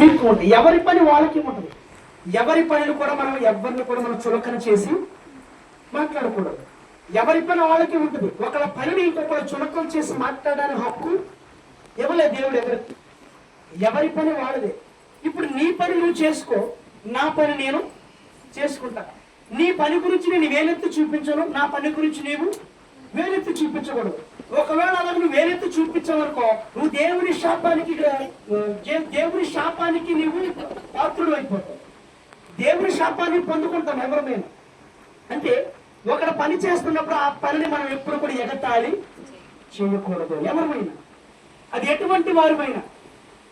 మీకు ఎవరి పని వాళ్ళకి ఉంటుంది. ఎవరి పనిని కూడా మనం ఎవరిని కూడా మనం చులకన చేసి మాట్లాడకూడదు. ఎవరి పని వాళ్ళకి ఉంటుంది. ఒకళ్ళ పనిని ఇంకొకరు చులకన చేసి మాట్లాడడానికి హక్కు ఇవ్వలేదు దేవుడు ఎవరికి ఎవరి పని వాళ్ళదే. ఇప్పుడు నీ పని నువ్వు చేసుకో. నా పని నేను చేసుకుంటా. నీ పని గురించి నేను వేలెత్తి చూపించను. నా పని గురించి నీవు వేలెత్తి చూపించకూడదు. ఒకవేళ అలా నువ్వు వేరెత్తి చూపించవనుకో నువ్వు దేవుని శాపానికి దేవుని శాపానికి నువ్వు పాత్రుడు అయిపోతావు. దేవుని శాపాన్ని పొందుకుంటాం ఎవరమైనా. అంటే ఒకడు పని చేస్తున్నప్పుడు ఆ పనిని మనం ఎప్పుడు కూడా ఎగతాళి చేయకూడదు. ఎవరమైనా? అది ఎటువంటి వారిమైనా?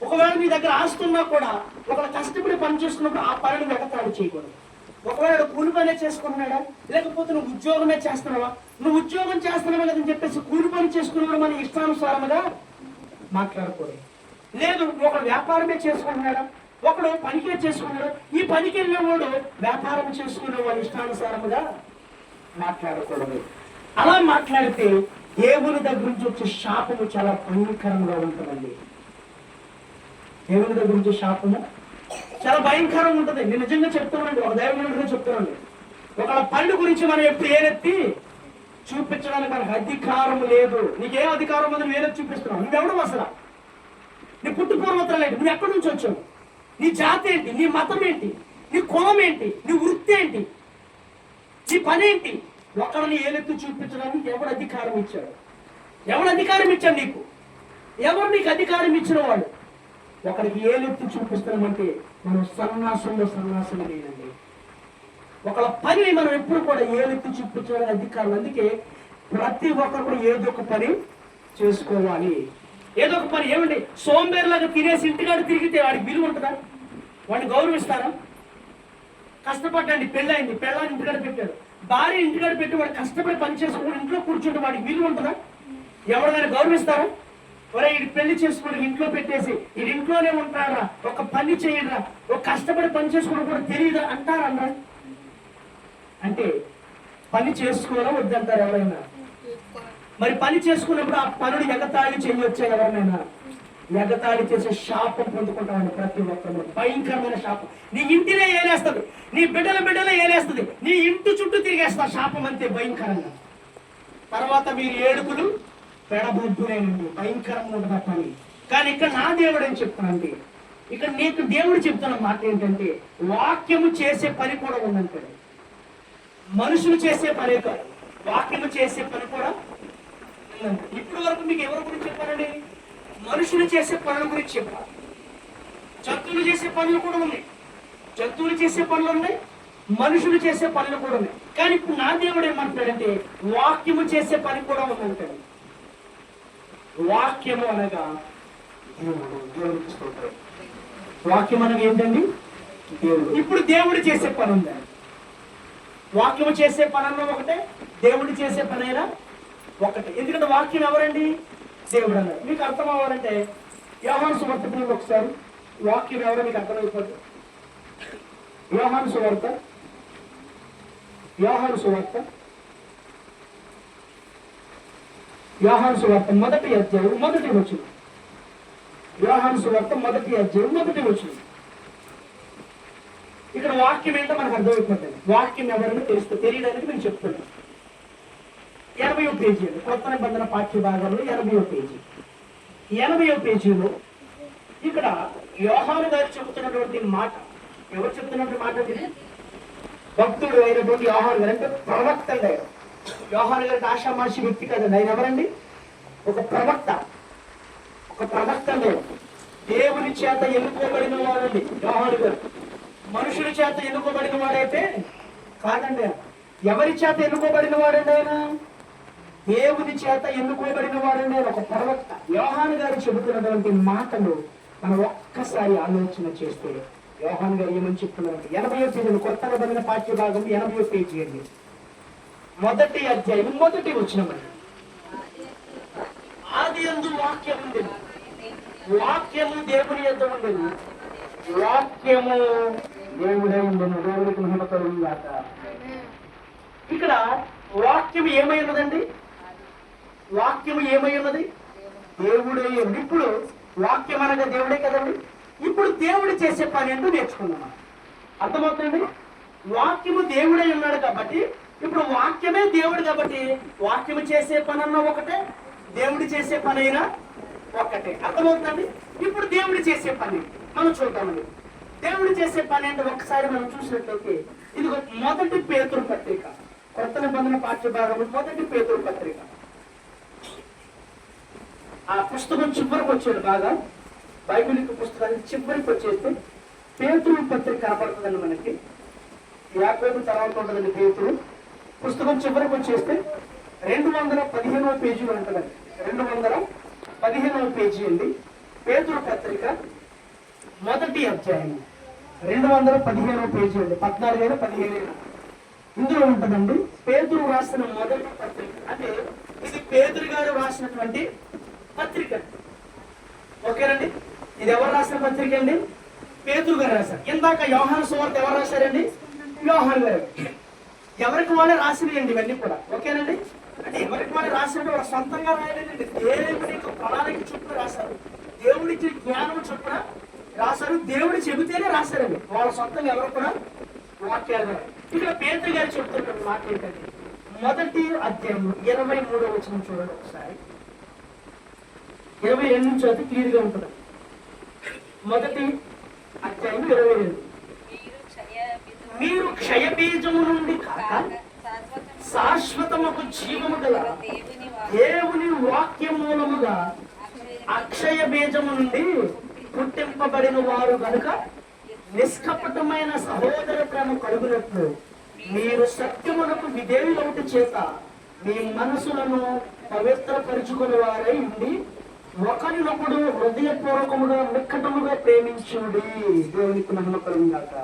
ఒకవేళ నీ దగ్గర ఆస్తున్నా కూడా ఒకవేళ కష్టపడి పని చేస్తున్నప్పుడు ఆ పనిని ఎగతాళి చేయకూడదు. ఒకవేళ కూలి పనే చేసుకుంటున్నాడా? లేకపోతే నువ్వు ఉద్యోగమే చేస్తున్నావా? నువ్వు ఉద్యోగం చేస్తున్నావా లేదని చెప్పేసి కూలి పని చేసుకున్నాడు మన ఇష్టానుసారముగా మాట్లాడకూడదు. లేదు ఒకడు వ్యాపారమే చేసుకుంటున్నాడా? ఒకడు పనికే చేసుకున్నాడు ఈ పనికి వెళ్ళేవాడు వ్యాపారం చేసుకునే వాళ్ళ ఇష్టానుసారముగా మాట్లాడకూడదు. అలా మాట్లాడితే దేవుని దగ్గర నుంచి వచ్చే శాపము చాలా భయంకరంగా ఉంటుందండి. దేవుని దగ్గర నుంచి శాపము చాలా భయంకరంగా ఉంటుంది. నేను నిజంగా చెప్తానండి ఒక దైవంగా చెప్తానండి ఒకళ్ళ పళ్ళు గురించి మనం ఎప్పుడు ఏరెత్తి చూపించడానికి మనకు అధికారం లేదు. నీకేం అధికారం ఉందని వేరెత్తి చూపిస్తున్నావు. నువ్వెవడం అసలు? నీ పుట్టు పూర్వత్రం ఏంటి? నువ్వు ఎక్కడి నుంచి వచ్చావు? నీ జాతి ఏంటి? నీ మతం ఏంటి? నీ కులం ఏంటి? నీ వృత్తి ఏంటి? నీ పని ఏంటి? ఒకరిని ఏలెత్తి చూపించడానికి ఎవడు అధికారం ఇచ్చాడు? ఎవడు అధికారం ఇచ్చాడు నీకు? ఎవరు నీకు అధికారం ఇచ్చిన వాడు ఒకరికి ఏ లిఫ్ట్ చూపిస్తామంటే మనం సన్యాసంలో సన్యాసం లేదండి ఒకళ్ళ పనిని మనం ఎప్పుడు కూడా ఏ లిఫ్ట్ చూపించాలని అధికారులు. అందుకే ప్రతి ఒక్కరు కూడా ఏదో ఒక పని చేసుకోవాలి. ఏదో ఒక పని ఏమండి? సోంబేరులాగా తినేసి ఇంటికాడ తిరిగితే వాడికి విలువ ఉంటుందా? వాడిని గౌరవిస్తారా? కష్టపడ్డండి పెళ్ళైంది పెళ్ళాన్ని ఇంటికాడ పెట్టాడు. భార్య ఇంటికాడ పెట్టి వాడు కష్టపడి పని చేసుకుని ఇంట్లో కూర్చుంటే వాడికి విలువ ఉంటుందా? ఎవరినైనా గౌరవిస్తారా? ఒరే ఇది పెళ్ళి చేసుకుని ఇంట్లో పెట్టేసి. ఇది ఇంట్లోనే ఉంటారా ఒక పని చేయరా ఒక కష్టపడి పని చేసుకోవడం కూడా తెలియదు అంటారన్నా అంటే పని చేసుకోవాలా వద్దంటారు ఎవరైనా? మరి పని చేసుకున్నప్పుడు ఆ పనులు ఎగతాళి చేయవచ్చా ఎవరినైనా? ఎగతాళి చేసే శాపం పొందుకుంటామని ప్రతి ఒక్కరు భయంకరమైన శాపం. నీ ఇంటినే ఏలేస్తుంది. నీ బిడ్డల బిడ్డలే ఏలేస్తుంది. నీ ఇంటి చుట్టూ తిరిగేస్తా. శాపం అంతే భయంకరంగా. తర్వాత మీరు ఏడుపులు పెడబొద్దులేనండి భయంకరంగా ఉంటుంది పని. కానీ ఇక్కడ నా దేవుడు అని చెప్తానండి ఇక్కడ నీకు దేవుడు చెప్తున్న మాట ఏంటంటే వాక్యము చేసే పని కూడా ఉందంటాడు మనుషులు చేసే పనే కాదు. వాక్యము చేసే పని కూడా ఉందంట. ఇప్పటి వరకు మీకు ఎవరి గురించి చెప్పారండి? మనుషులు చేసే పనుల గురించి చెప్పారు. జంతువులు చేసే పనులు కూడా ఉన్నాయి. జంతువులు చేసే పనులు ఉన్నాయి. మనుషులు చేసే పనులు కూడా ఉన్నాయి. కానీ ఇప్పుడు నా దేవుడు ఏమంటాడంటే వాక్యము చేసే పని కూడా ఉందంటాడు వాక్యము అనగా దేవుడు దేవుడికి స్తోత్రం వాక్యం అనగా ఏంటండి? దేవుడు. ఇప్పుడు దేవుడు చేసే పని ఉందా? వాక్యము చేసే పని అన్న ఒకటే దేవుడు చేసే పని అయినా ఒకటే. ఎందుకంటే వాక్యం ఎవరండి? దేవుడు అన్నారు మీకు అర్థం అవ్వాలంటే వ్యవహార సువార్త ఒకసారి. వాక్యం ఎవరో మీకు అర్థమైపోతుంది వ్యవహార సువార్త. వ్యవహార సువార్త. యోహాను సువార్త మొదటి అధ్యాయం మొదటి వచ్చు యోహాను సువార్త మొదటి అధ్యాయం మొదటి వచ్చు ఇక్కడ వాక్యం ఏంటో మనకు అర్థమైపోతుంది. వాక్యం ఎవరైనా తెలుస్తూ తెలియడానికి నేను చెప్తున్నాను ఎనభై పేజీ కొత్త నిబంధన పాఠ్య భాగంలో ఎనభై పేజీ. ఎనభై పేజీలో ఇక్కడ యోహాను గారు చెబుతున్నటువంటి మాట. ఎవరు చెప్తున్నటువంటి మాట ఇది? భక్తుడు అయినటువంటి యోహాను గారు అంటే ప్రవక్తలు యోహాను గారి ఆషామాషి వ్యక్తి కదండి ఆయన ఎవరండి? ఒక ప్రవక్త. ఒక ప్రవక్తలో దేవుని చేత ఎన్నుకోబడిన వాడండి యోహాను గారు. మనుషుల చేత ఎన్నుకోబడిన వాడైతే కాదండి ఎవరి చేత ఎన్నుకోబడిన వాడండి ఆయన? దేవుని చేత ఎన్నుకోబడిన వాడండి ఆయన ఒక ప్రవక్త. యోహాను గారు చెబుతున్నటువంటి మాటలు మనం ఒక్కసారి ఆలోచన చేస్తే యోహాన్ గారు ఏమని చెప్తున్నారంటే ఎనభై పేజీలు కొత్త నిబంధన పాఠ్య భాగం ఎనభై పేజీ అండి మొదటి అధ్యాయం మొదటి వచ్చినమండి ఆది ఎందు వాక్యం ఉంది. వాక్యము దేవుని యొక్క ఉండదు. వాక్యము దేవుడే ఉండను. దేవుడికి మహిమ కలుగుగాక ఇక్కడ వాక్యం ఏమై ఉన్నదండి? వాక్యము ఏమై ఉన్నది? దేవుడే ఇప్పుడు వాక్యం అనగా దేవుడే కదండి? ఇప్పుడు ఇప్పుడు దేవుడు చేసే పని ఏంటో నేర్చుకుందాం అర్థమవుతుంది వాక్యము దేవుడే ఉన్నాడు కాబట్టి ఇప్పుడు వాక్యమే దేవుడు కాబట్టి వాక్యము చేసే పనన్నా ఒకటే దేవుడు చేసే పని అయినా ఒకటే. అర్థమవుతుందండి? ఇప్పుడు దేవుడు చేసే పని మనం చూద్దామండి దేవుడు చేసే పని అంటే ఒకసారి మనం చూసినట్లయితే ఇది ఒక మొదటి పేతురు పత్రిక కొత్త నిబంధన పాఠ్య మొదటి పేతురు పత్రిక. ఆ పుస్తకం చివరికి వచ్చేది బాగా. బైబిల్ యొక్క పుస్తకానికి చివరికి వచ్చేస్తే పేతురు పత్రిక కనపడుతుందండి మనకి. యాకోబు తర్వాత ఉంటుందండి పేతురు. పుస్తకం చివరికి వచ్చేస్తే రెండు వందల పదిహేనవ పేజీలో ఉంటుందండి. రెండు వందల పదిహేనవ పేజీ అండి. పేతురు పత్రిక మొదటి అధ్యాయం. రెండు వందల పదిహేనవ పేజీ అండి. పద్నాలుగైనా పదిహేను. ఇందులో ఉంటుందండి పేతురు రాసిన మొదటి పత్రిక. అంటే ఇది పేతురు గారు రాసినటువంటి పత్రిక. ఓకేనండి? ఇది ఎవరు రాసిన పత్రిక అండి? పేతురు గారు రాశారు. ఇందాక యోహాను సువార్త ఎవరు రాశారండి? యోహాన్ గారు. ఎవరికి వాళ్ళే రాసినాయండి ఇవన్నీ కూడా. ఓకేనండి? అంటే ఎవరికి వాళ్ళు రాసినట్టు వాళ్ళ సొంతంగా రాయలేదండి. దేవుడి యొక్క ప్రణాళిక చుట్టూ రాశారు దేవుడికి జ్ఞానం చొప్పున రాశారు దేవుడు చెబితేనే రాశారండి వాళ్ళ సొంతంగా ఎవరు కూడా వాక్యాలు ఇక్కడ పేద గారు చెప్తున్న మాట ఏంటంటే మొదటి అధ్యాయం ఇరవై మూడో వచ్చిన చూడండి ఒకసారి. ఇరవై రెండు నుంచి అయితే క్లియర్గా ఉంటుంది. మొదటి అధ్యాయం ఇరవై రెండు. మీరు క్షయబీజము నుండి కాక శాశ్వతముకు జీవము గల దేవుని వాక్య మూలముగా అక్షయ బీజము నుండి పుట్టింపబడిన వారు కనుక నిష్కపటమైన సహోదర ప్రేమ కలుగునట్లు మీరు సత్యమునకు విధేయులవుట చేత మీ మనసులను పవిత్రపరుచుకుని వారై ఉండి ఒకరినొకడు హృదయపూర్వకముగా నిక్కటముగా ప్రేమించుడి. దేవునికి మహిమ కాక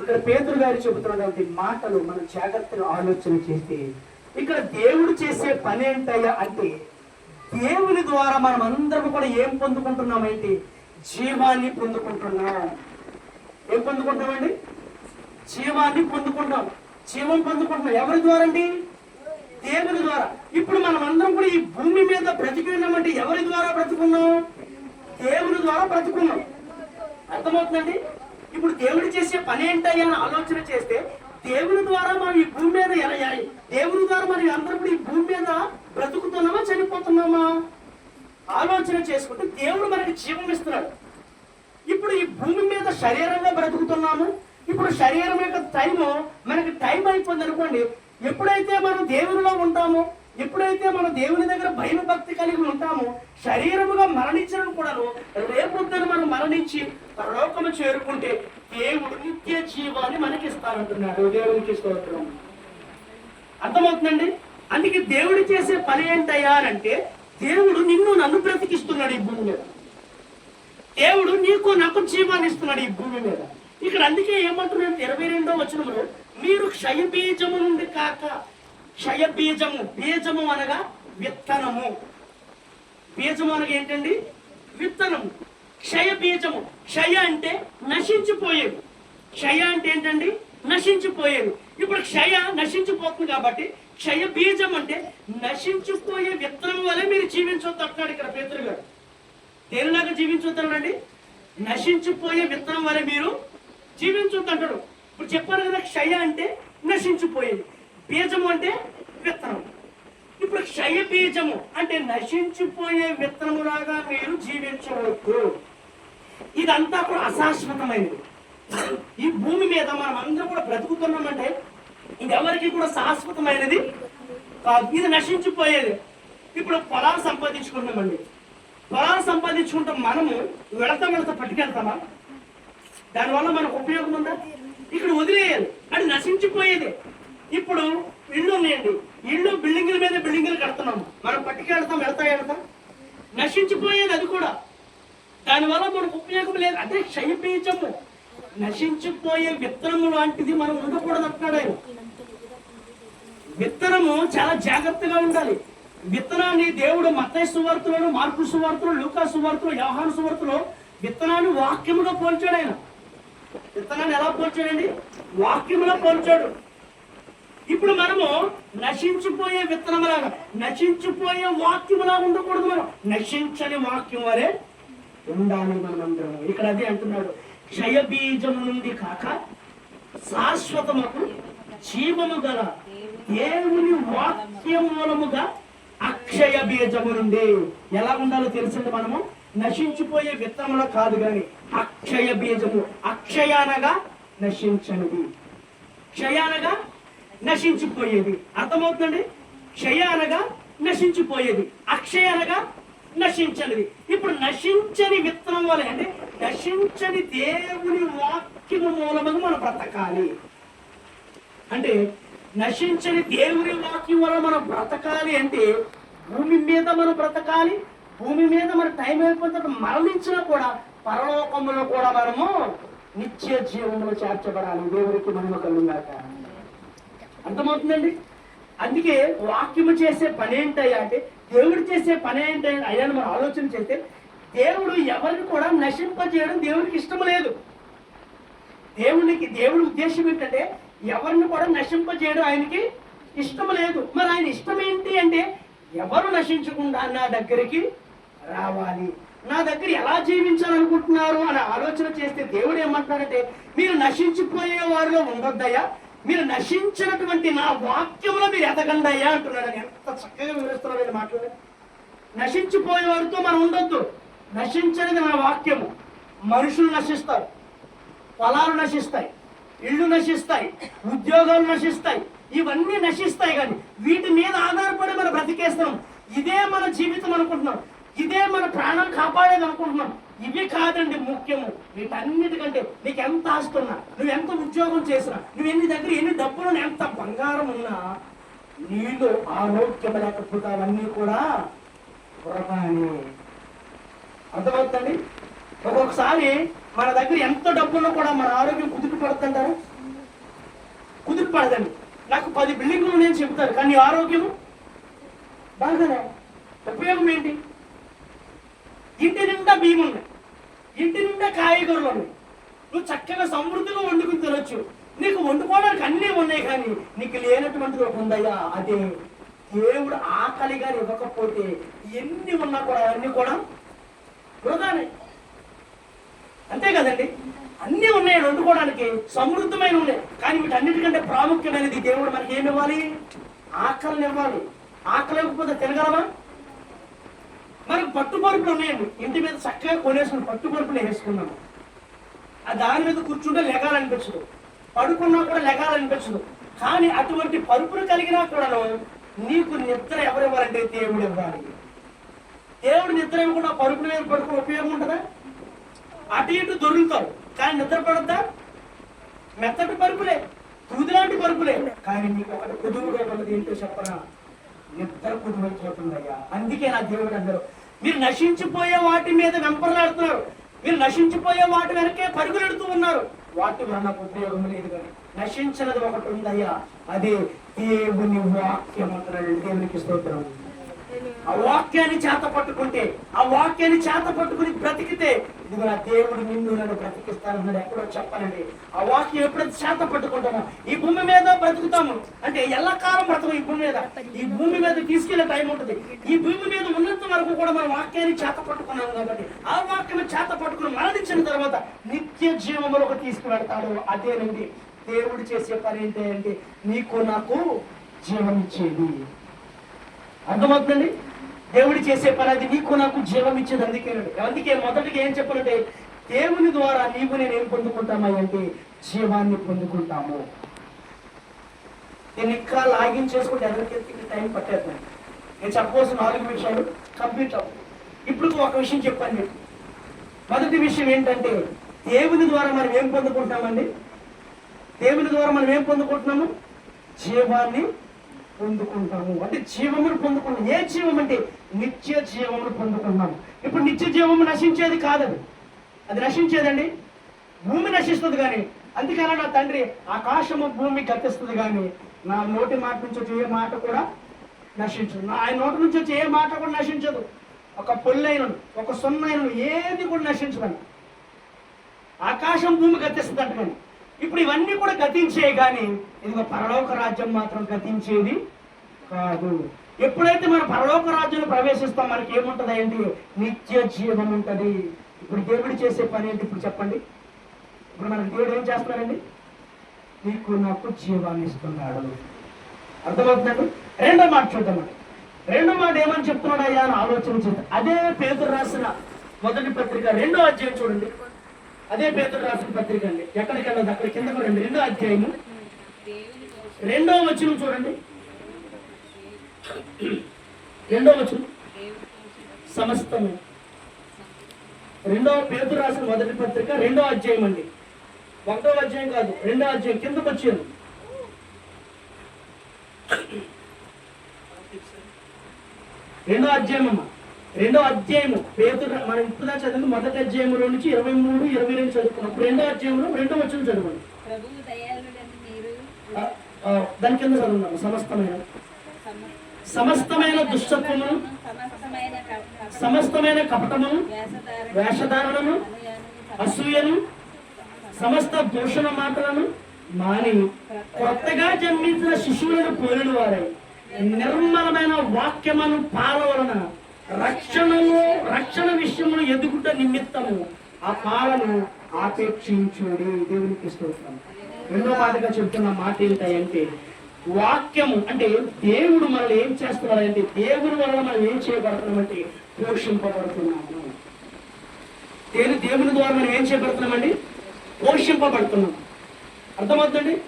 ఇక్కడ పేదరు గారు చెబుతున్నటువంటి మాటలు మనం జాగ్రత్తగా ఆలోచన చేస్తే ఇక్కడ దేవుడు చేసే పని ఏంటయ్యా అంటే దేవుని ద్వారా మనం అందరం కూడా ఏం పొందుకుంటున్నామంటే జీవాన్ని పొందుకుంటున్నాం. ఏం పొందుకుంటామండి జీవాన్ని పొందుకుంటాం జీవం పొందుకుంటున్నాం. ఎవరి ద్వారా అండి? దేవుని ద్వారా. ఇప్పుడు మనం అందరం కూడా ఈ భూమి మీద బ్రతికి ఉన్నామంటే ఎవరి ద్వారా బ్రతుకున్నాం? దేవుని ద్వారా బ్రతుకున్నాం. అర్థమవుతుందండి? ఇప్పుడు దేవుడు చేసే పని ఏంటని అని ఆలోచన చేస్తే దేవుని ద్వారా మనం ఈ భూమి మీద ఎలా దేవుని ద్వారా మనం అందరం కూడా ఈ భూమి మీద బ్రతుకుతున్నామా చనిపోతున్నామా? ఆలోచన చేసుకుంటే దేవుడు మనకి జీవం ఇస్తున్నాడు. ఇప్పుడు ఈ భూమి మీద శరీరంగా బ్రతుకుతున్నాము. ఇప్పుడు శరీరం యొక్క టైము మనకి టైం అయిపోయింది అనుకోండి ఎప్పుడైతే మనం దేవునిలో ఉంటామో ఎప్పుడైతే మనం దేవుని దగ్గర భయం భక్తి కలిగి ఉంటామో శరీరముగా మరణించడం కూడాను రేపొద్దున మనం మరణించి పరలోకము చేరుకుంటే దేవుడు నిత్య జీవాన్ని మనకిస్తానంటున్నాడు. దేవునికి స్తోత్రం. అర్థమవుతుందండి? అందుకే దేవుడు చేసే పని ఏంటయ్యా అంటే దేవుడు నిన్ను నన్ను బ్రతికిస్తున్నాడు ఈ భూమి మీద. దేవుడు నీకు నాకు జీవాన్ని ఇస్తున్నాడు ఈ భూమి మీద. ఇక్కడ అందుకే ఏమంటున్నాడు? ఇరవై రెండో వచనంలో మీరు క్షయ బీజము నుండి కాక క్షయ బీజము బీజము అనగా విత్తనము. బీజము అనగా ఏంటండి? విత్తనము. క్షయ బీజము. క్షయ అంటే నశించిపోయేవి క్షయ అంటే ఏంటండి? నశించిపోయేది. ఇప్పుడు క్షయ నశించిపోతుంది కాబట్టి క్షయ బీజం అంటే నశించిపోయే విత్తనం వల్ల మీరు జీవించొద్దు అంటున్నాడు ఇక్కడ పేతురు గారు. దేనిలాగా జీవించొద్దండి నశించిపోయే విత్తనం వల్ల మీరు జీవించొద్దు అంటాడు ఇప్పుడు చెప్పారు కదా క్షయ అంటే నశించిపోయేది. బీజము అంటే విత్తనం ఇప్పుడు క్షయ బీజము అంటే నశించిపోయే విత్తనములాగా మీరు జీవించవద్దు ఇదంతా కూడా అశాశ్వతమైనది. ఈ భూమి మీద మనం అందరం కూడా బ్రతుకుతున్నామంటే ఇది ఎవరికి కూడా శాశ్వతమైనది కాదు. ఇది నశించిపోయేది. ఇప్పుడు పొలాలు సంపాదించుకుంటామండి పొలాలు సంపాదించుకుంటాం మనము వెళతా వెళతా పట్టుకెళ్తామా? దానివల్ల మనకు ఉపయోగం ఉందా? ఇక్కడ వదిలేయాలి. అది నశించిపోయేది. ఇప్పుడు ఇల్లు ఉన్నాయండి ఇల్లు బిల్డింగుల మీద బిల్డింగులు కడుతున్నాము. మనం పట్టుకెళ్తాం వెళ్తాయి వెళ్తాం నశించిపోయేది అది కూడా. దానివల్ల మనకు ఉపయోగం లేదు. అదే క్షయబీజము నశించిపోయే విత్తనము లాంటిది మనం ఉండకూడదు అంటున్నాడు ఆయన. విత్తనము చాలా జాగ్రత్తగా ఉండాలి. విత్తనాన్ని దేవుడు మత్తయి సువార్తలను మార్పు సువార్తలు లూకా సువార్తలు వ్యవహార సువార్తలు విత్తనాన్ని వాక్యముగా పోల్చాడు ఆయన. విత్తనాన్ని ఎలా పోల్చాడండి? వాక్యములో పోల్చాడు. ఇప్పుడు మనము నశించిపోయే విత్తనములాగా నశించిపోయే వాక్యములా ఉండకూడదు మనం. నశించని వాక్యం వరే ఉండాలి మనమందరము. ఇక్కడ అదే అంటున్నాడు. క్షయ బీజము నుండి కాక శాశ్వతముకు జీవము గల దేవుని వాక్య మూలముగా అక్షయ బీజము నుండి ఎలా ఉండాలో తెలిసింది మనము? నశించిపోయే విత్తనములో కాదు కానీ అక్షయ బీజము. అక్షయానగా నశించనిది. క్షయానగా నశించిపోయేది. అర్థమవుతుందండి? క్షయ అనగా నశించిపోయేది. అక్షయ అనగా నశించనిది. ఇప్పుడు నశించని విత్తనం వల్ల అంటే నశించని దేవుని వాక్యము మూలముగా మనం బ్రతకాలి. అంటే నశించని దేవుని వాక్యం వల్ల మనం బ్రతకాలి అంటే భూమి మీద మనం బ్రతకాలి. భూమి మీద మన టైం అయిపోతే మరణించినా కూడా పరలోకములో కూడా మనము నిత్య జీవంలో చేర్చబడాలి. దేవుడికి మహిమ కలుగాక అర్థమవుతుందండి? అందుకే వాక్యము చేసే పని ఏంటయ్యా అంటే దేవుడు చేసే పని ఏంటి అయ్యా మనం ఆలోచన చేస్తే దేవుడు ఎవరిని కూడా నశింపజేయడం దేవుడికి ఇష్టం లేదు. దేవునికి దేవుడి ఉద్దేశం ఏంటంటే ఎవరిని కూడా నశింపజేయడం ఆయనకి ఇష్టం లేదు. మరి ఆయన ఇష్టం ఏంటి అంటే ఎవరు నశించకుండా నా దగ్గరికి రావాలి. నా దగ్గర ఎలా జీవించాలనుకుంటున్నారు అని ఆలోచన చేస్తే దేవుడు ఏమంటాడంటే మీరు నశించిపోయే వారిలో ఉండొద్దయ్యా. మీరు నశించినటువంటి నా వాక్యంలో మీరు ఎదగండి అయ్యా అంటున్నాడు. ఆయన. ఎంత చక్కగా వివరిస్తున్నాడు మాట్లాడే నశించిపోయే వారితో మనం ఉండొద్దు. నశించినది నా వాక్యము. మనుషులు నశిస్తారు పొలాలు నశిస్తాయి. ఇళ్ళు నశిస్తాయి. ఉద్యోగాలు నశిస్తాయి. ఇవన్నీ నశిస్తాయి కానీ వీటి మీద ఆధారపడి మనం బ్రతికేస్తున్నాం. ఇదే మన జీవితం అనుకుంటున్నాం. ఇదే మన ప్రాణం కాపాడేది అనుకుంటున్నాం. ఇవి కాదండి ముఖ్యము. వీటన్నిటికంటే నీకు ఎంత ఆస్తున్నా నువ్వు ఎంత ఉద్యోగం చేసినా నువ్వు ఎన్ని దగ్గర ఎన్ని డబ్బులు ఎంత బంగారం ఉన్నా నీలో ఆరోగ్యం లేకపోతే అవన్నీ కూడా వృధాని అర్థమవుతుందండి? ఒక్కొక్కసారి మన దగ్గర ఎంత డబ్బున్నా కూడా మన ఆరోగ్యం కుదురు పడుతుంటారు కుదురు పడదండి నాకు పది బిల్డింగ్లు నేను చెప్తారు కానీ ఆరోగ్యం ఆరోగ్యము బాగానే. ఉపయోగం ఏంటి? ఇంటి నిండా బియ్యం ఉన్నాయి ఇంటి నిండా కాయగూరలు ఉన్నాయి. నువ్వు చక్కగా సమృద్ధిగా వండుకుని తినొచ్చు. నీకు వండుకోవడానికి అన్నీ ఉన్నాయి కానీ నీకు లేనటువంటిది ఒక ఉందయ్యా. అదే దేవుడు ఆకలిగా ఇవ్వకపోతే ఎన్ని ఉన్నా కూడా అన్నీ కూడా వృధానే. అంతే కదండి? అన్నీ ఉన్నాయి వండుకోవడానికి సమృద్ధమైన ఉన్నాయి. కానీ వీటన్నిటికంటే ప్రాముఖ్యమైనది దేవుడు మనకి ఏమి ఇవ్వాలి? ఆకలిని ఇవ్వాలి. ఆకలి ఇవ్వకపోతే తినగలమా? మనకు పట్టుపరుపులు ఉన్నాయండి. ఇంటి మీద చక్కగా కొనేసుకుని పట్టుపరుపులు వేసుకున్నాము. ఆ దాని మీద కూర్చుంటే లెగాలనిపించదు. పడుకున్నా కూడా లెగాలనిపించదు. కానీ అటువంటి పరుపులు కలిగినా కూడాను నీకు నిద్ర ఎవరివ్వాలంటే దేవుడు ఇవ్వాలి. దేవుడు నిద్ర ఇవ్వకుండా పరుపుల మీద పడుకుని ఉపయోగం ఉంటుందా? అటు ఇటు దొరుకుతావు కానీ నిద్ర పడద్దా? మెత్తటి పరుపులే కుదిలాంటి పరుపులే. కానీ నీకు ఒకటి కుదురుగా ఉన్నది ఏంటో చెప్పరా నిద్ర కుదురైపోతుందయ్యా అందుకే నా దేవుడు అందరూ మీరు నశించిపోయే వాటి మీద వెంపర్లాడుతున్నారు. మీరు నశించిపోయే వాటి వెనకే పరుగులెడుతూ ఉన్నారు. వాటి వలన ఉపయోగం లేదు కానీ నశించినది ఒకటి ఉందయ్యా. అదే దేవుని వాక్యం అంటున్నాడు దేవునికి స్తోత్రం. ఆ వాక్యాన్ని చేత పట్టుకుంటే ఆ వాక్యాన్ని చేత పట్టుకుని బ్రతికితే ఇదిగో నా దేవుడు నిన్ను నన్ను బ్రతికిస్తానన్నాడు. ఎక్కడో చెప్పాలండి. ఆ వాక్యం ఎప్పుడైతే చేత పట్టుకుంటామో ఈ భూమి మీద బ్రతుకుతాము. అంటే ఎల్లకాలం బ్రతకం ఈ భూమి మీద. ఈ భూమి మీద తీసుకెళ్ళే టైం ఉంటుంది. ఈ భూమి మీద ఉన్నంత వరకు కూడా మన వాక్యాన్ని చేత పట్టుకున్నాం కాబట్టి ఆ వాక్యం చేత పట్టుకుని మరణించిన తర్వాత నిత్య జీవములకు తీసుకువెడతాడు. అదేనండి. దేవుడు చేసే పని ఏంటి అంటే నీకు నాకు జీవనిచ్చేది అర్థమవుతుందండి? దేవుడు చేసే పని అది. నీకు నాకు జీవం ఇచ్చేది అందుకే అందుకే మొదటిగా ఏం చెప్పాలంటే దేవుని ద్వారా నీవు నేను ఏం పొందుకుంటామా అంటే జీవాన్ని పొందుకుంటాము. నేను ఇంకా లాగిన్ చేసుకుంటే ఎవరికి టైం పట్టేస్తాను నేను చెప్పవలసిన నాలుగు విషయాలు కంప్లీట్ అవ్వు. ఇప్పుడు ఒక విషయం చెప్పాను మీకు మొదటి విషయం ఏంటంటే దేవుని ద్వారా మనం ఏం పొందుకుంటామండి? దేవుని ద్వారా మనం ఏం పొందుకుంటున్నాము? జీవాన్ని పొందుకుంటాము. అంటే జీవమును పొందుకున్నాం ఏ జీవం అంటే నిత్య జీవమును పొందుకున్నాము ఇప్పుడు నిత్య జీవము నశించేది కాదది. అది నశించేదండి? భూమి నశిస్తుంది కానీ అందుకని నా తండ్రి ఆకాశము భూమి గతిస్తుంది కానీ నా నోటి మాట నుంచి వచ్చే ఏ మాట కూడా నశించదు. నా ఆయన నోటి నుంచి వచ్చే ఏ మాట కూడా నశించదు. ఒక పొల్లైనను ఒక సొన్నైనను ఏది కూడా నశించదండి ఆకాశం భూమి గతిస్తుంది అంట కానీ ఇప్పుడు ఇవన్నీ కూడా గతించే కానీ ఇదిగో పరలోక రాజ్యం మాత్రం గతించేది కాదు. ఎప్పుడైతే మన పరలోక రాజ్యంలో ప్రవేశిస్తాం మనకి ఏముంటుంది ఏంటి? నిత్య జీవం ఉంటుంది. ఇప్పుడు దేవుడు చేసే పని ఏంటి? ఇప్పుడు చెప్పండి. ఇప్పుడు మనకు దేవుడు ఏం చేస్తున్నారండి నీకు నాకు జీవాన్ని ఇస్తున్నాడు. అర్థమవుతుందండి? రెండో మాట చూద్దామండి రెండో మాట ఏమని చెప్తున్నాడు అయ్యా అని ఆలోచన చేద్దాం. అదే పేరు రాసిన మొదటి పత్రిక రెండో అధ్యాయం చూడండి. అదే పేదలు రాసిన పత్రిక అండి. ఎక్కడికెళ్ళదు? అక్కడ కిందకు రండి రెండో అధ్యాయము. రెండో వచనం చూడండి. రెండో వచనం. సమస్తము. రెండో పేదరు రాసిన మొదటి పత్రిక రెండో అధ్యాయం అండి. ఒకటో అధ్యాయం కాదు రెండో అధ్యాయం కిందకు వచ్చాను రెండో అధ్యాయం అమ్మా. రెండో అధ్యాయము పేతురు మనం ఇప్పుడు చదివింది? మొదటి అధ్యాయంలో నుంచి ఇరవై మూడు ఇరవై రెండు చదువుకున్నాం. రెండో అధ్యాయంలో రెండో వచ్చిన చదవండి. దాని కింద చదువున్నాము సమస్తమైన. సమ- సమస్తమైన దుష్టత్వమును సమస్తమైన క- సమస్తమైన కపటమును వేషధారణ వేషధారణను అసూయను సమస్త దూషణ మాటలను మాని కొత్తగా జన్మించిన శిశువులను పోలిన వారై నిర్మలమైన వాక్యమును పాల రక్షణను రక్షణ విషయమును ఎదుగుట నిమిత్తము ఆ పాలను ఆపేక్షించుడి దేవునికి స్తోత్రం. రెండో మాటగా చెప్తున్న మాట ఏంటంటే వాక్యము అంటే దేవుడు మనల్ని ఏం చేస్తున్నాడంటే దేవుడి వలన మనం ఏం చేయబడుతున్నామంటే పోషింపబడుతున్నాము. దేని దేవుని ద్వారా మనం ఏం చేయబడుతున్నామండి? పోషింపబడుతున్నాం అర్థమవుతుందండి?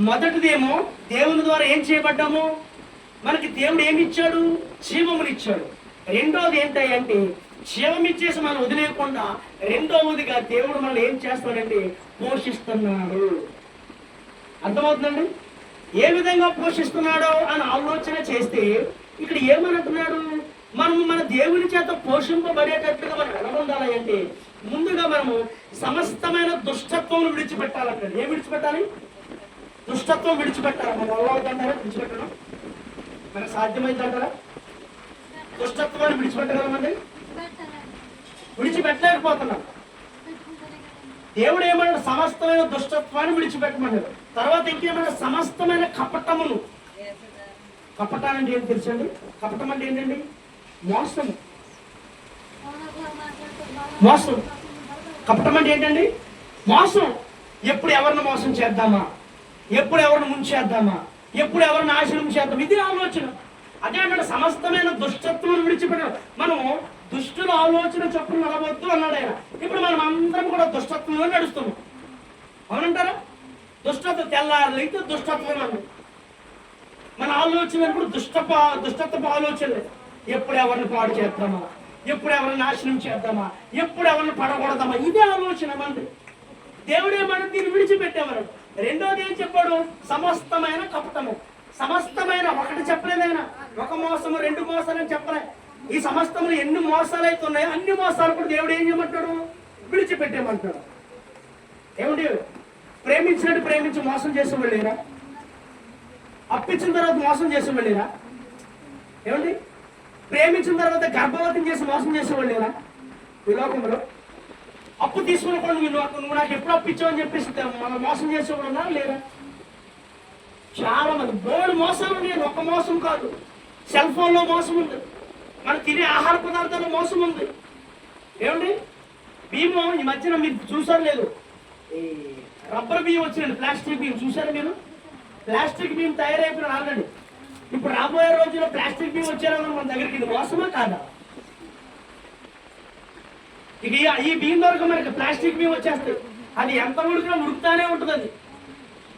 మొదటిదేమో దేవుని ద్వారా ఏం చేయబడ్డాము? మనకి దేవుడు ఏమి ఇచ్చాడు? జీవములు ఇచ్చాడు. రెండోది ఏంటంటే క్షేమం ఇచ్చేసి మనం వదిలేయకుండా రెండవదిగా దేవుడు మనల్ని ఏం చేస్తాడండి పోషిస్తున్నాడు. అర్థమవుతుందండి? ఏ విధంగా పోషిస్తున్నాడో అని ఆలోచన చేస్తే ఇక్కడ ఏమనుకున్నాడు మనం మన దేవుని చేత పోషింపబడేటట్టుగా మనం ఎలా ఉండాలి అంటే ముందుగా మనము సమస్తమైన దుష్టత్వం విడిచిపెట్టాలంటే ఏం విడిచిపెట్టాలి? దుష్టత్వం విడిచిపెట్టాలి. మన వల్ల అవుతుంటారా విడిచిపెట్టడం? మనకు సాధ్యమైందంటారా దుష్టత్వాన్ని విడిచిపెట్టగలమండి? విడిచిపెట్టలేకపోతున్నాం. దేవుడు ఏమన్నాడు? సమస్తమైన దుష్టత్వాన్ని విడిచిపెట్టమన్నాడు. తర్వాత ఇంకేమన్నా సమస్తమైన కపటమును వేషధారణ ఏం తెలుసండి కపటం అంటే ఏంటండి? మోసము. మోసం. కపటం అంటే ఏంటండి? మోసం. ఎప్పుడు ఎవరిని మోసం చేద్దామా? ఎప్పుడు ఎవరిని ముంచేద్దామా? ఎప్పుడు ఎవరిని నాశనం చేద్దాం ఇది ఆలోచన. అదే అంటే సమస్తమైన దుష్టత్వం విడిచిపెట్టాడు. మనం దుష్టుల ఆలోచన చొప్పున నడవద్దు అన్నాడు ఆయన. ఇప్పుడు మనం అందరం కూడా దుష్టత్వంలో నడుస్తున్నాం. అవునంటారా? దుష్టత్వం తెల్లారులైతే దుష్టత్వం అన్నాడు. మన ఆలోచన ఎప్పుడు దుష్ట దుష్టత్వపు ఆలోచనలు. ఎప్పుడు ఎవరిని పాడు చేద్దామా? ఎప్పుడు ఎవరిని నాశనం చేద్దామా? ఎప్పుడు ఎవరిని పడకూడదామా ఇదే ఆలోచన మనది. దేవుడే మనం దీన్ని విడిచిపెట్టేవాడు. రెండోది ఏం చెప్పాడు? సమస్తమైన కపటము. సమస్తమైన ఒకటి చెప్పలేదైనా ఒక మోసము రెండు మోసాలు అని చెప్పలే. ఈ సమస్తములు ఎన్ని మోసాలు అయితే అన్ని మోసాలు కూడా దేవుడు ఏం చేయమంటాడు? విడిచిపెట్టేయమంటాడు. ఏమండి? ప్రేమించినట్టు ప్రేమించి మోసం చేసి వెళ్ళేరా అప్పించిన తర్వాత మోసం చేసి వెళ్ళేరా ఏమండి? ప్రేమించిన తర్వాత గర్భవతం చేసి మోసం చేసి వెళ్ళేరా ఈ లోకంలో అప్పు తీసుకుని కూడా నువ్వు నాకు నువ్వు నాకు ఎప్పుడు అప్పించావు అని చెప్పేసి మనం మోసం చేసేవాళ్ళు లేరా? చాలా మంది బోర్డు మోసాలు ఉన్నాయి. ఒక్క మోసం కాదు. సెల్ ఫోన్లో మోసం ఉంది. మనం తినే ఆహార పదార్థాల్లో మోసం ఉంది. ఏమండి? బియ్యం ఈ మధ్యన మీరు చూసారు లేదు? ఈ రబ్బర్ బియ్యం వచ్చిందండి. ప్లాస్టిక్ బియ్యం. చూసారు మీరు? ప్లాస్టిక్ బియ్యం తయారైపోయిన ఆల్రెడీ. ఇప్పుడు రాబోయే రోజుల్లో ప్లాస్టిక్ బియ్యం వచ్చారని మన దగ్గరికి ఇది మోసమా కాదా? ఇక ఈ- బియ్యం దొరక మనకి ప్లాస్టిక్ బియ్యం వచ్చేస్తుంది అది ఎంత ఉడికినా ఉడుకుతానే ఉంటుంది అది.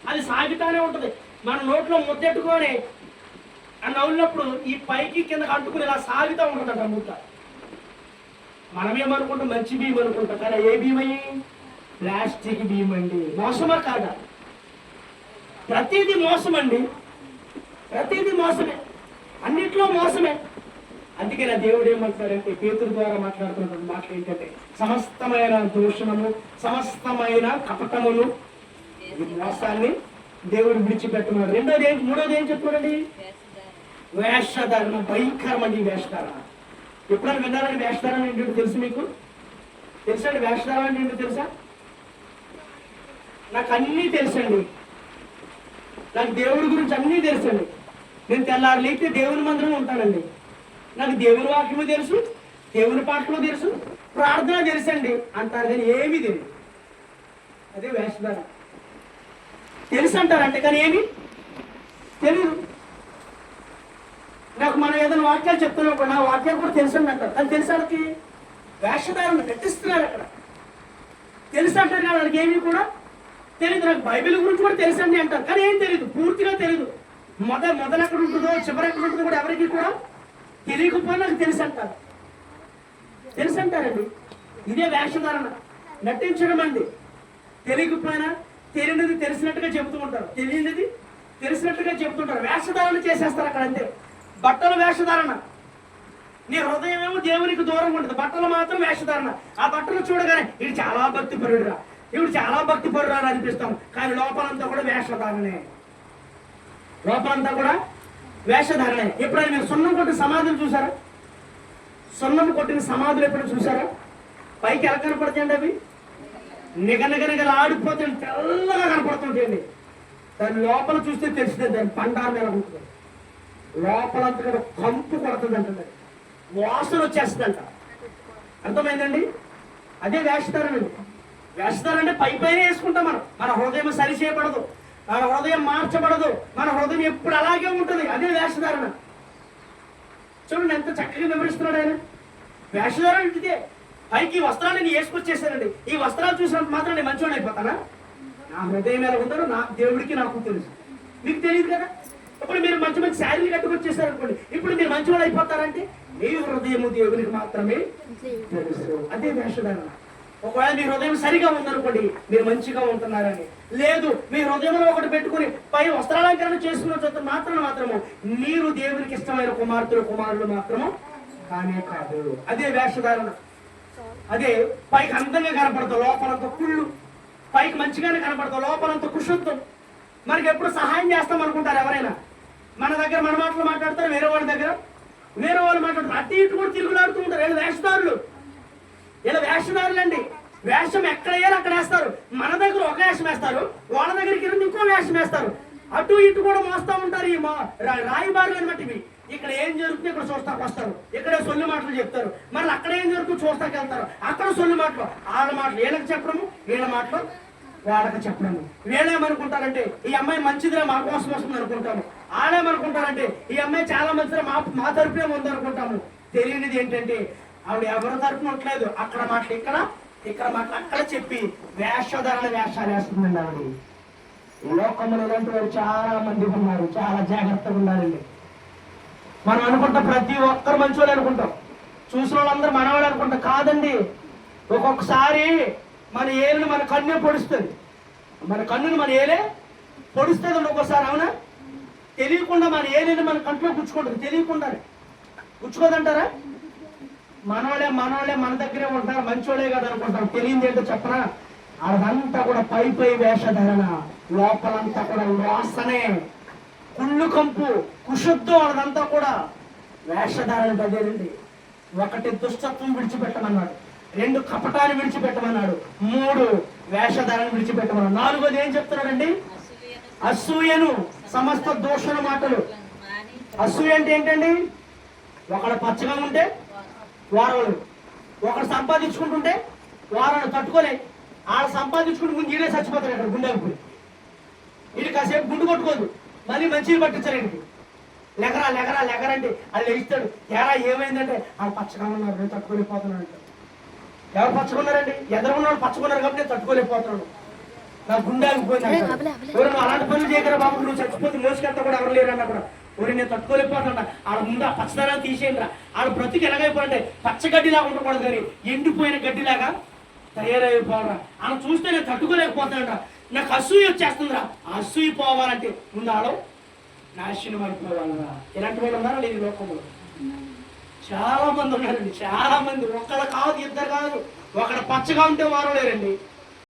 అది సాగుతానే ఉంటుంది. మన నోట్లో ముద్దెట్టుకొని ఆ ఉన్నప్పుడు ఈ పైకి కింద అంటుకుని ఇలా సాగుతూ ఉంటుందంట ముద్ద. మనమేమనుకుంటాం మంచి బియ్యం అనుకుంటాం. కానీ ఏ భీమయ్యి ప్లాస్టిక్ బియ్యం అండి. మోసమా కాదా? ప్రతిదీ మోసం అండి ప్రతిదీ మోసమే. అన్నిట్లో మోసమే. అందుకే నా దేవుడు ఏమంటారంటే పేతుల ద్వారా మాట్లాడుతున్నటువంటి మాటలు ఏంటంటే సమస్తమైన దూషణము సమస్తమైన కపటమును ఈ మోసాన్ని దేవుడు విడిచిపెట్టున్నాడు రెండోది ఏంటి? మూడోది ఏం చెప్తున్నారండి వేషధారణ వేషధారణ వేషధారణ. ఎప్పుడైనా విన్నారండి వేషధారణ ఏంటో తెలుసు మీకు? తెలుసా అండి వేషధారణ ఏంటో తెలుసా? నాకు అన్నీ తెలుసండి. నాకు దేవుడి గురించి అన్నీ తెలుసండి. నేను తెల్లారు లేకపోతే దేవుని మందిరం ఉంటానండి. నాకు దేవుని వాక్యము తెలుసు దేవుని పాటలు తెలుసు ప్రార్థన తెలుసండి. అంటారు కానీ ఏమీ తెలియదు. అదే వేషధారణ. తెలుసు అంటారంటే కానీ ఏమి? తెలియదు నాకు మనం ఏదైనా వాక్యాలు చెప్తున్నప్పుడు నా వాక్యాలు కూడా తెలుసు అంటారు అది తెలుసు వాళ్ళకి? వేషధారణ నటిస్తున్నారు అక్కడ. తెలుసు అంటారు కానీ వాళ్ళకి ఏమీ కూడా? తెలియదు నాకు బైబిల్ గురించి కూడా తెలుసు అండి అంటారు. కానీ ఏం తెలియదు పూర్తిగా తెలియదు మొద మొదలు ఎక్కడ ఉంటుందో చివరి ఎక్కడ ఉంటుందో కూడా ఎవరికి కూడా తెలియకపోయినా నాకు తెలుసు అంటారు తెలుసు అంటారండి ఇదే వేషధారణ. నటించడం అండి. తెలియకపోయినా తెలియనిది తెలిసినట్టుగా చెబుతూ ఉంటారు. తెలియనిది తెలిసినట్టుగా చెబుతుంటారు వేషధారణ చేసేస్తారు అక్కడ అంతే. బట్టల వేషధారణ. నీ హృదయం ఏమో దేవునికి దూరంగా ఉంటుంది. బట్టలు మాత్రం వేషధారణ. ఆ బట్టలు చూడగానే ఇది చాలా భక్తి పరుడురా ఇవి చాలా భక్తి పరురా అని అనిపిస్తాం. కానీ లోపలంతా కూడా వేషధారణే. లోపలంతా కూడా వేషధారణే. ఎప్పుడైనా మీరు సున్నం కొట్టిన సమాధులు చూసారా? సున్నం కొట్టిన సమాధులు ఎప్పుడు చూసారా? పైకి ఎలా కనపడతాయండి అవి? నిగనిగనిగలు ఆడిపోతే తెల్లగా కనపడుతుంటాయండి దాని లోపల చూస్తే తెలిసిందే దాని పండారు ఎలా ఉంటుంది. లోపలంతా కూడా కంపు కొడుతుంది అంటుంది. వాసన వచ్చేస్తుందంట. అర్థమైందండి? అదే వేస్తారండి వేస్తారంటే పై పైన వేసుకుంటాం మనం. మన హృదయం సరి చేయబడదు మన హృదయం మార్చబడదు. మన హృదయం ఎప్పుడు అలాగే ఉంటుంది. అదే వేషధారణ. చూడండి ఎంత చక్కగా వివరిస్తున్నాడు ఆయన. వేషధారణ ఇదే పైకి ఈ వస్త్రాన్ని నేను వేసుకొచ్చేసానండి ఈ వస్త్రాలు చూసినంత మాత్రం నేను మంచివాడు అయిపోతానా? నా హృదయం ఎలా ఉందో నా దేవుడికి నాకు తెలుసు. మీకు తెలియదు కదా? ఇప్పుడు మీరు మంచి మంచి శారీలు కట్టుకొచ్చేసారు అనుకోండి ఇప్పుడు మీరు మంచివాడు అయిపోతారంటే మీ హృదయము దేవునికి మాత్రమే తెలుసు. అదే వేషధారణ. ఒకవేళ మీ హృదయం సరిగా ఉందనుకోండి మీరు మంచిగా ఉంటున్నారని. లేదు మీ హృదయంలో ఒకటి పెట్టుకుని పై వస్త్రాలంకరణ చేసుకున్న చోట మాత్రం మాత్రము మీరు దేవునికి ఇష్టమైన కుమార్తెలు కుమారులు మాత్రము కానే కాదు. అదే వేషధారణ. అదే పైకి అందంగా కనపడతావు లోపలంత కుళ్ళు. పైకి మంచిగానే కనపడతావు లోపలంత కుషుత్వం మనకి ఎప్పుడు సహాయం చేస్తాం అనుకుంటారు ఎవరైనా? మన దగ్గర మన మాటలు మాట్లాడతారు వేరే వాళ్ళ దగ్గర. వేరే వాళ్ళు మాట్లాడతారు. అటు ఇటు కూడా తిరుగులాడుతూ ఉంటారు. వీళ్ళు వేషధారులు. ఇలా వేషధారులు అండి వేషం ఎక్కడ వేయాలి అక్కడ వేస్తారు. మన దగ్గర ఒక వేషం వేస్తారు. వాళ్ళ దగ్గరికి వెళ్ళి ఇంకో వేషం వేస్తారు. అటు ఇటు కూడా మోస్తా ఉంటారు ఈ మా- రాయబారులు అనమాట ఇవి. ఇక్కడ ఏం జరుగుతుంది ఇక్కడ చూస్తాకు వస్తారు. ఇక్కడ సొల్లు మాటలు చెప్తారు. మళ్ళీ అక్కడ ఏం జరుగుతుంది చూస్తాకి వెళ్తారు. అక్కడ సొల్లు మాటలు. వాళ్ళ మాటలు వీళ్ళకి చెప్పడము వీళ్ళ మాటలు వాళ్ళకి చెప్పడము. వీళ్ళేమనుకుంటారంటే ఈ అమ్మాయి మంచిదిరా మా కోసం వస్తుంది అనుకుంటాము. వాళ్ళేమనుకుంటారంటే ఈ అమ్మాయి చాలా మంచిదిరా మా మా తరపునే ఉంది అనుకుంటాము. తెలియనిది ఏంటంటే ఆవిడ ఎవరి తరపున ఉండలేదు అక్కడ మాటలు ఇక్కడ ఇక్కడ మాటలు అక్కడ చెప్పి వేషధారణ వేషాలు వేస్తుందండి ఆవిడ. ఈ లోకంలో ఇలాంటి వారు చాలా మంది ఉన్నారు చాలా జాగ్రత్తగా ఉండాలండి. మనం అనుకుంటాం ప్రతి ఒక్కరు మంచోళ్ళు అనుకుంటాం. చూసిన వాళ్ళందరూ మనవాళ్ళు అనుకుంటాం. కాదండి ఒక్కొక్కసారి మన ఏలుని మన కన్నే పొడుస్తుంది. మన కన్నుని మన ఏలే పొడుస్తుంది ఒక్కోసారి అవునా? తెలియకుండా మన ఏలిని మన కంట్లో గుచ్చుకుంటుంది. తెలియకుండానే. గుచ్చుకోదంటారా? మనవాళ్ళే మనవాళ్ళే మన దగ్గరే ఉంటారు మంచోళ్ళే కదా అనుకుంటారు. తెలియదు ఏంటో చెప్పనా అదంతా కూడా పై పై వేషధారణ. లోపలంతా కూడా వాసనే కుళ్ళు కంపు కుషుద్ధం అదంతా కూడా వేషధారణ అదేనండి ఒకటి దుష్టత్వం విడిచిపెట్టమన్నాడు రెండు కపటాన్ని విడిచిపెట్టమన్నాడు మూడు వేషధారణ విడిచిపెట్టమన్నాడు. నాలుగోది ఏం చెప్తున్నాడండి? అసూయను సమస్త దోషణ మాటలు. అసూయ అంటే ఏంటండి? ఒకడు పచ్చగా ఉంటే వారలు ఒకడు సంపాదించుకుంటుంటే వారలు తట్టుకోలే. ఆడ సంపాదించుకుంటూ ముందు ఈడే చచ్చిపోతారు అక్కడ గుండెకి పోయి ఇది కాసేపు గుండు కొట్టుకోదు. మళ్ళీ మంచిని పట్టించారు ఇంటికి లెగరా లెగరా లెగరంటే వాళ్ళు ఇస్తాడు ఎరా ఏమైందంటే ఆ పచ్చగా ఉన్నారు నేను తట్టుకోలేకపోతున్నాను అంటాడు. ఎవరు పచ్చకున్నారండి ఎదురు ఉన్నాడు పచ్చకున్నారు కాబట్టి నేను తట్టుకోలేకపోతున్నాను. నా గుండె ఆగిపోయింది. ఎవరు నువ్వు అలాంటి పనులు చేయగల బాబు నువ్వు చచ్చిపోతే మోసుకెళ్తా కూడా ఎవరు లేరన్నా కూడా. ఒరి నేను తట్టుకోలేకపోతున్నా. ఆడ ముందు ఆ పచ్చదనాన్ని తీసేయండిరా. ఆడ బ్రతికి ఎలాగైపోయింటే పచ్చగడ్డిలాగా ఉండకూడదు కానీ ఎండిపోయిన గడ్డిలాగా తయారైపోవాలరా. ఆమె చూస్తే నేను తట్టుకోలేకపోతానరా నాకు అసూయ వచ్చేస్తుందిరా. అసూయ పోవాలంటే ముందు ఆడవు నాశనం అయిపోవాలరా. ఇలాంటి వాళ్ళు ఉన్నారా లేదు లోకంలో? చాలా మంది ఉన్నారండి. చాలా మంది. ఒకళ్ళు కాదు ఇద్దరు కాదు. ఒకడు పచ్చగా ఉంటే వారు లేరండి.